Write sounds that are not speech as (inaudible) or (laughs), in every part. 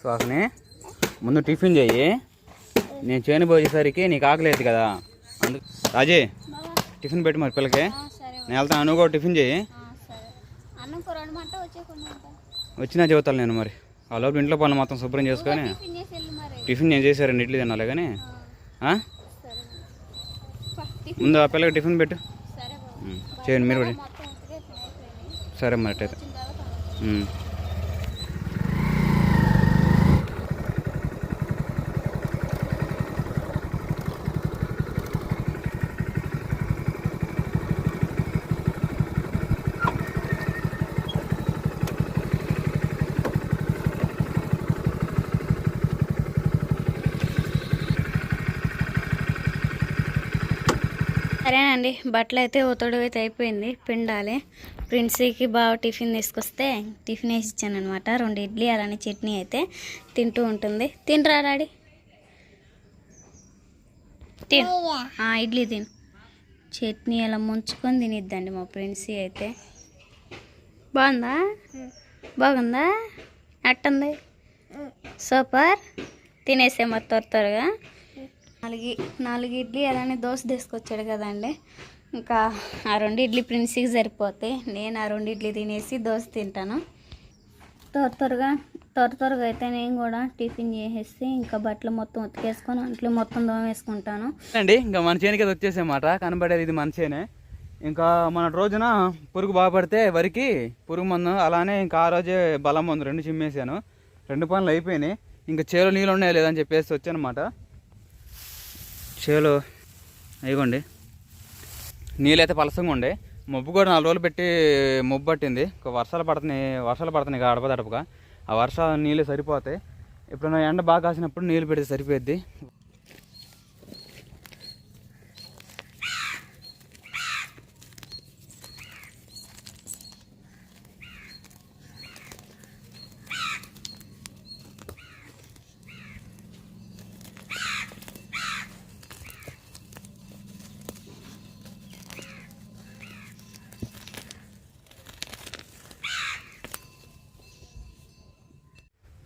సుహాసిని ముందు టిఫిన్ చెయ్యి నేను చేయని పోయేసరికి నీకు ఆకలేదు కదా. అందుకు రాజే టిఫిన్ పెట్టి మరి పిల్లకి. నేను వెళ్తాను నువ్వు కూడా టిఫిన్ వచ్చేకుండా వచ్చినా చెబుతాను నేను మరి. ఆ లోపు ఇంట్లో పనులు మొత్తం శుభ్రం చేసుకొని టిఫిన్ నేను చేశారండి ఇడ్లీ తినాలి కానీ. ముందు ఆ పిల్లకి టిఫిన్ పెట్టు. చేయండి మీరు కూడా. సరే మరి అట్టయితే సరేనండి బట్టలు అయితే ఒతడు అయితే అయిపోయింది పిండాలి. ప్రిన్సీకి బాగా టిఫిన్ తీసుకొస్తే టిఫిన్ వేసి ఇచ్చాను అనమాట రెండు ఇడ్లీ అలానే చట్నీ అయితే తింటూ ఉంటుంది. తినరా డాడీ? తిను. ఇడ్లీ తిను. చట్నీ అలా ముంచుకొని తినిద్దండి మా ప్రిన్సీ అయితే. బాగుందా? బాగుందా? ఎట్టుంది సూపర్. తినేసే మరి త్వర త్వరగా. నాలుగు నాలుగు ఇడ్లీ అలానే దోశ తీసుకొచ్చాడు కదండి. ఇంకా ఆ రెండు ఇడ్లీ ప్రిన్సీకి సరిపోతాయి. నేను ఆ రెండు ఇడ్లీ తినేసి దోశ తింటాను. త్వర త్వరగా త్వర త్వరగా అయితే నేను కూడా టిఫిన్ చేసేసి ఇంకా బట్టలు మొత్తం ఉతికేసుకొని అంట్లు మొత్తం దోమేసుకుంటాను అండి ఇంకా మన చేనికి అది వచ్చేసేమాట కనబడేది ఇది మన చేనే. ఇంకా మన రోజున పురుగు బాగుపడితే వరికి పురుగు మందు అలానే ఇంకా ఆ రోజే బలం మందు రెండు చిమ్మేసాను. రెండు పనులు అయిపోయినాయి. ఇంకా చేలో నీళ్ళు ఉన్నాయో లేదని చెప్పేసి వచ్చానమాట. చేలో అయిగోండి. నీళ్ళైతే పలసంగా ఉండే. మబ్బు కూడా నాలుగు రోజులు పెట్టి మబ్బు పట్టింది. ఒక వర్షాలు పడుతున్నాయి వర్షాలు పడుతున్నాయి అడప ఆ వర్షాలు నీళ్ళు సరిపోతాయి. ఎప్పుడైనా ఎండ బాగా కాసినప్పుడు నీళ్ళు పెడితే సరిపోద్ది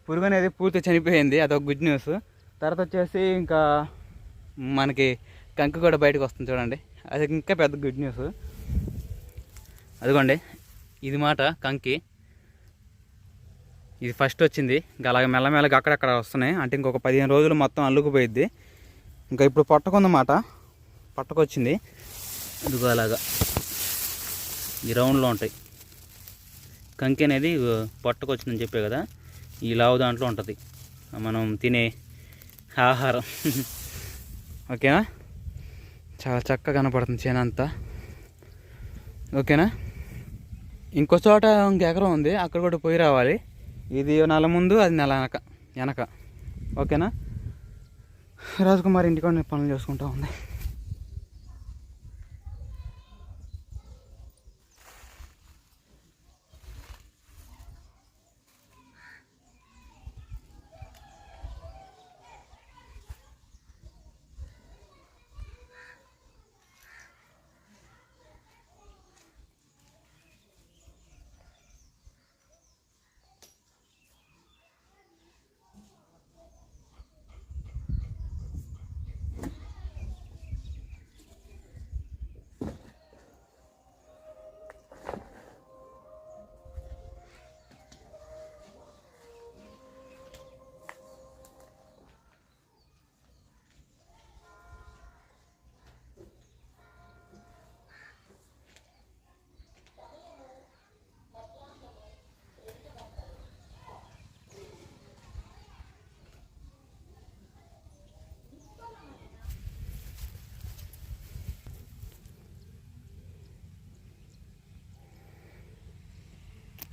పురుగు అనేది పూర్తి చనిపోయింది అదొక గుడ్ న్యూస్ తర్వాత వచ్చేసి ఇంకా మనకి కంకి కూడా బయటకు వస్తుంది చూడండి. అది ఇంకా పెద్ద గుడ్ న్యూస్ అదిగోండి ఇది మాట కంకి. ఇది ఫస్ట్ వచ్చింది. ఇంకా అలాగే మెల్లమెల్లగా అక్కడక్కడ వస్తున్నాయి. అంటే ఇంకొక పదిహేను రోజులు మొత్తం అల్లుకుపోయిద్ది. ఇంకా ఇప్పుడు పట్టకుందన్నమాట పట్టకొచ్చింది. ఇదిగో అలాగా. ఈ రౌండ్లో ఉంటాయి. కంకి అనేది ఇగో పట్టుకొచ్చిందని చెప్పే కదా. ఈ లావు దాంట్లో ఉంటుంది. మనం తినే ఆహారం. ఓకేనా? చాలా చక్కగా కనపడుతుంది చేను అంతా. ఓకేనా? ఇంకో చోట ఇంక ఎకరం ఉంది. అక్కడ కూడా పోయి రావాలి. ఇది నెల ముందు అది నెల వెనక. వెనక. ఓకేనా? రాజకుమార్ ఇంటికి పనులు చేసుకుంటా ఉంది.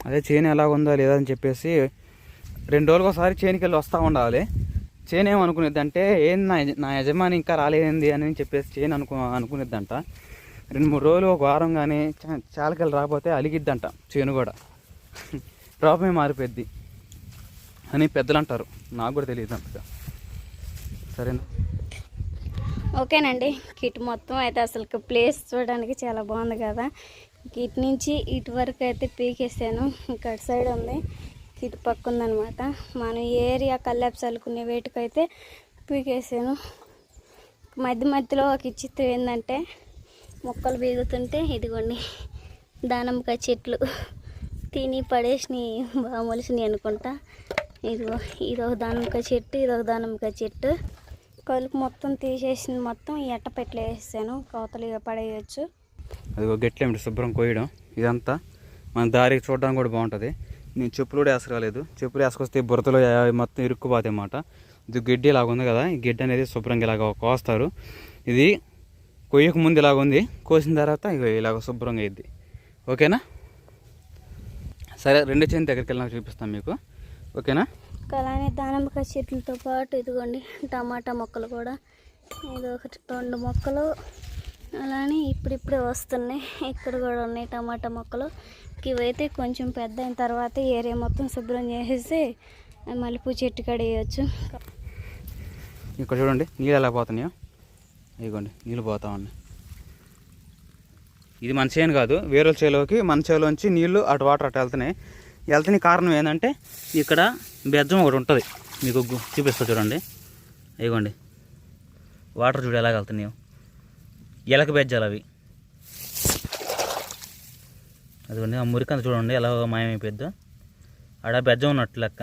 అదే చేను ఎలా ఉందా లేదా అని చెప్పేసి రెండు రోజులకు ఒకసారి చేనుకి వెళ్ళి వస్తూ ఉండాలి. చేను ఏమనుకునేది అంటే ఏం నా నా యజమాని ఇంకా రాలేదండి అని చెప్పేసి చేను అనుకు అనుకునేద్దంట రెండు మూడు రోజులు ఒక వారం కానీ చాలకెళ్ళి రాకపోతే అలిగిద్దంట చేను కూడా. (laughs) ప్రాబ్లమే మారిపోద్ది అని పెద్దలు అంటారు నాకు కూడా తెలియదు అంతగా. సరేనా? ఓకేనండి. కిట్ మొత్తం అయితే అసలు ప్లేస్ చూడడానికి చాలా బాగుంది కదా. ఇటు నుంచి ఇటు వరకు అయితే పీకేసాను. ఇక్కడ సైడ్ ఉంది. ఇటు పక్క ఉందనమాట మనం ఏరియా కల్లాప్స్ అల్లుకునే వేటికైతే పీకేసాను. మధ్య మధ్యలో ఒక ఇచ్చిత్రం ఏంటంటే మొక్కలు బీగుతుంటే ఇదిగోండి దానిమ్మకాయ చెట్లు తిని పడేసినాయి బాగా మొలిసినాయి అనుకుంటా. ఇదిగో ఇదొక దానిమ్మకాయ చెట్టు ఇదొక దానిమ్మకాయ చెట్టు. కలుపు మొత్తం తీసేసిన మొత్తం ఎట్ట పెట్టలేసాను కోతలు ఇక పడేయచ్చు. అదిగో గట్లేమిటి శుభ్రం కోయడం ఇదంతా మన దారికి చూడడానికి కూడా బాగుంటుంది. నేను చెప్పులు కూడా వేసుకురాలేదు చెప్పులు వేసుకొస్తే బురదలో మొత్తం ఇరుక్కుపోతాయి అన్నమాట. ఇది గడ్డి ఇలాగ ఉంది కదా ఈ గడ్డి అనేది శుభ్రంగా ఇలాగ కోస్తారు. ఇది కొయ్యక ముందు ఇలాగ ఉంది. కోసిన తర్వాత ఇగో ఇలాగ శుభ్రంగా అయింది ఓకేనా? సరే రెండు చేతి దగ్గరికి వెళ్ళినా చూపిస్తాను మీకు. ఓకేనా? అలానే దానిమ్మకాయ చెట్లతో పాటు ఇదిగోండి టమాటా మొక్కలు కూడా. ఇది ఒకటి రెండు మొక్కలు. అలానే ఇప్పుడిప్పుడే వస్తున్నాయి. ఇక్కడ కూడా ఉన్నాయి టమాటా మొక్కలు. ఇవైతే కొంచెం పెద్ద అయిన తర్వాత ఏరియా మొత్తం శుభ్రం చేసేసి మల్లెపూ చెట్టు కడేయచ్చు. ఇక్కడ చూడండి నీళ్ళు ఎలా పోతున్నాయో. ఇదిగోండి నీళ్ళు పోతా ఉన్నాయి. ఇది మన చేయను కాదు వేరే చేలోకి మన చేలోంచి నీళ్ళు అటు వాటర్ అటు వెళ్తున్నాయి. వెళ్తున్న కారణం ఏంటంటే ఇక్కడ బెజ్జం ఒకటి ఉంటుంది. మీకు చూపిస్తా చూడండి. ఇదిగోండి వాటర్ చూడు ఎలా వెళ్తున్నాయో. ఎలక బెజ్జాలు అవి. అదిగోండి ఆ మురికంత చూడండి ఎలా మాయమైపోద్దో ఆడ బెజ్జం ఉన్నట్టు లెక్క.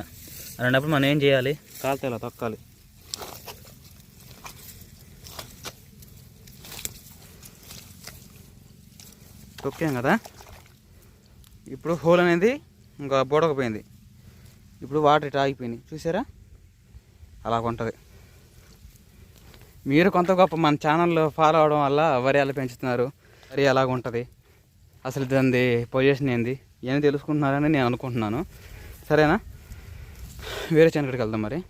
అలాంటప్పుడు మనం ఏం చేయాలి? కాలుతో ఇలా తొక్కాలి. తొక్కాం కదా? ఇప్పుడు హోల్ అనేది ఇంకా బోడకపోయింది. ఇప్పుడు వాటర్ ఇటు ఆగిపోయినాయి. చూసారా? అలా ఉంటుంది. మీరు కొంత గొప్ప మన ఛానల్లో ఫాలో అవడం వల్ల వరి ఎలా పెంచుతున్నారు. వరి ఎలాగుంటుంది అసలు దాని పొజిషన్ ఏంది? ఏమి తెలుసుకుంటున్నారని నేను అనుకుంటున్నాను. సరేనా? వేరే ఛానల్కి వెళ్దాం మరి.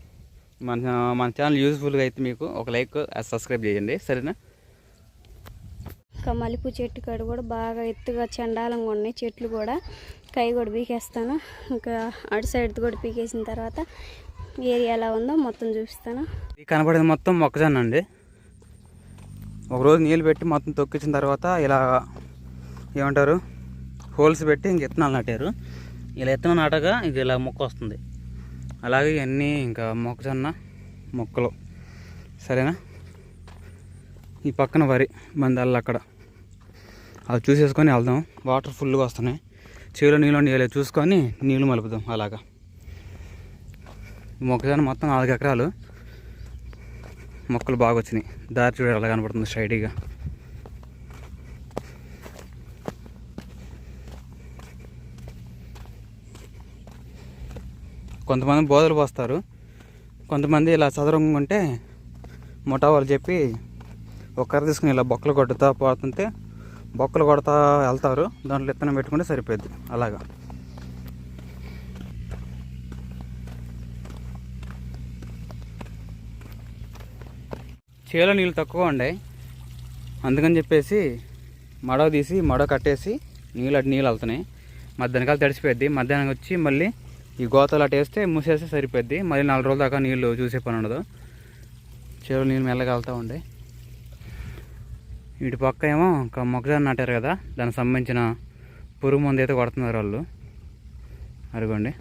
మన మన ఛానల్ యూజ్ఫుల్గా అయితే మీకు ఒక లైక్ సబ్స్క్రైబ్ చేయండి. సరేనా? ఇంకా మల్లెపూ చెట్టు కాడ కూడా బాగా ఎత్తుగా చండాలంగా ఉన్నాయి చెట్లు కూడా. కై కూడా పీకేస్తాను. ఇంకా అటు సైడ్ కూడా పీకేసిన తర్వాత ఏరియా ఎలా ఉందో మొత్తం చూపిస్తాను? కనబడేది మొత్తం మొక్కజొన్న అండి ఒకరోజు నీళ్ళు పెట్టి మొత్తం తొక్కించిన తర్వాత ఇలా ఏమంటారు? హోల్స్ పెట్టి ఇంక విత్తనాలు నాటారు. ఇలా విత్తనం నాటగా ఇంక ఇలా మొక్క వస్తుంది. అలాగే ఇవన్నీ ఇంకా మొక్కజొన్న మొక్కలు. సరేనా? ఈ పక్కన వరి మందల్లా అక్కడ. అది చూసేసుకొని వెళ్దాం. వాటర్ ఫుల్గా వస్తున్నాయి. చెవిలో నీళ్ళు నీళ్ళు చూసుకొని నీళ్ళు మలుపుదాం అలాగా. మొక్కజొన్న మొత్తం నాలుగు ఎకరాలు. మొక్కలు బాగా వచ్చినాయి. దారి చూడ ఎలా కనపడుతుంది స్ట్రైట్గా. కొంతమంది బోధలు పోస్తారు. కొంతమంది ఇలా చదరంగా ఉంటే ముఠా వాళ్ళు చెప్పి ఒక్కరు తీసుకుని ఇలా బొక్కలు కొడుతూ పోతుంటే బొక్కలు కొడతా వెళ్తారు. దాంట్లో విత్తనం పెట్టుకుంటే సరిపోద్ది అలాగా. చేలో నీళ్ళు తక్కువ ఉండే. అందుకని చెప్పేసి మడవ తీసి మడవ కట్టేసి నీళ్ళు అటు నీళ్ళు వెళ్తున్నాయి మధ్యాహ్నకాలు తడిసిపోద్ది మధ్యాహ్నం వచ్చి మళ్ళీ ఈ గోతలు అటు వేస్తే మూసేస్తే సరిపోద్ది మళ్ళీ నాలుగు రోజుల దాకా నీళ్ళు చూసే పని ఉండదు. చేలో నీళ్ళు మెల్లగా వెళ్తూ ఉండే. ఇటు పక్క ఏమో ఒక మొక్కజొన్న నాటారు కదా. దానికి సంబంధించిన పురుగు మందు అయితే కొడుతున్నారు వాళ్ళు. అదిగోండి.